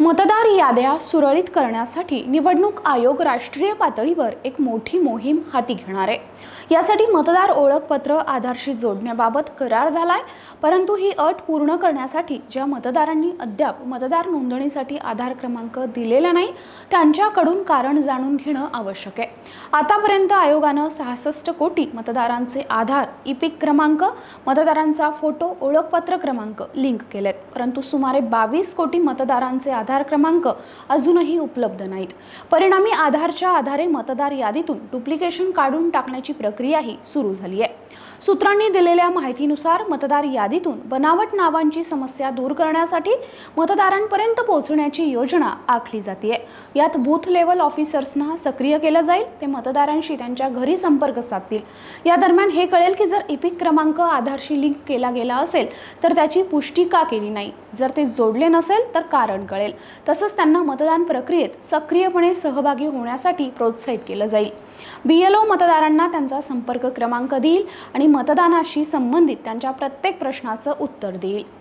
मतदार याद्या सुरळीत करण्यासाठी निवडणूक आयोग राष्ट्रीय पातळीवर एक मोठी मोहीम हाती घेणार आहे. यासाठी मतदार ओळखपत्र आधारशी जोडण्याबाबत करार झाला आहे परंतु ही अट पूर्ण करण्यासाठी ज्या मतदारांनी अद्याप मतदार नोंदणीसाठी आधार क्रमांक दिलेला नाही त्यांच्याकडून कारण जाणून घेणं आवश्यक आहे. आतापर्यंत आयोगानं सहासष्ट कोटी मतदारांचे आधार ई क्रमांक मतदारांचा फोटो ओळखपत्र क्रमांक लिंक केलेत. परंतु सुमारे बावीस कोटी मतदारांचे आधार क्रमांक अजूनही उपलब्ध नाहीत. परिणामी आधारच्या आधारे मतदार यादीतून डुप्लिकेशन काढून टाकण्याची प्रक्रियाही सुरू झाली आहे सूत्रांनी दिलेल्या माहितीनुसार मतदार यादीतून बनावट नावांची समस्या दूर करण्यासाठी मतदारांपर्यंत पोहोचण्याची योजना आखली जाते यात बूथ लेवल ऑफिसर्सना सक्रिय केलं जाईल. ते मतदारांशी त्यांच्या घरी संपर्क साधतील. या दरम्यान हे कळेल की जर इपिक क्रमांक आधारशी लिंक केला गेला असेल तर त्याची पुष्टी का केली नाही? जर ते जोडले नसेल तर कारण कळेल. तसंच त्यांना मतदान प्रक्रियेत सक्रियपणे सहभागी होण्यासाठी प्रोत्साहित केलं जाईल. बी एल ओ मतदारांना त्यांचा संपर्क क्रमांक देईल आणि मतदानाशी संबंधित त्यांच्या प्रत्येक प्रश्नाचं उत्तर देईल.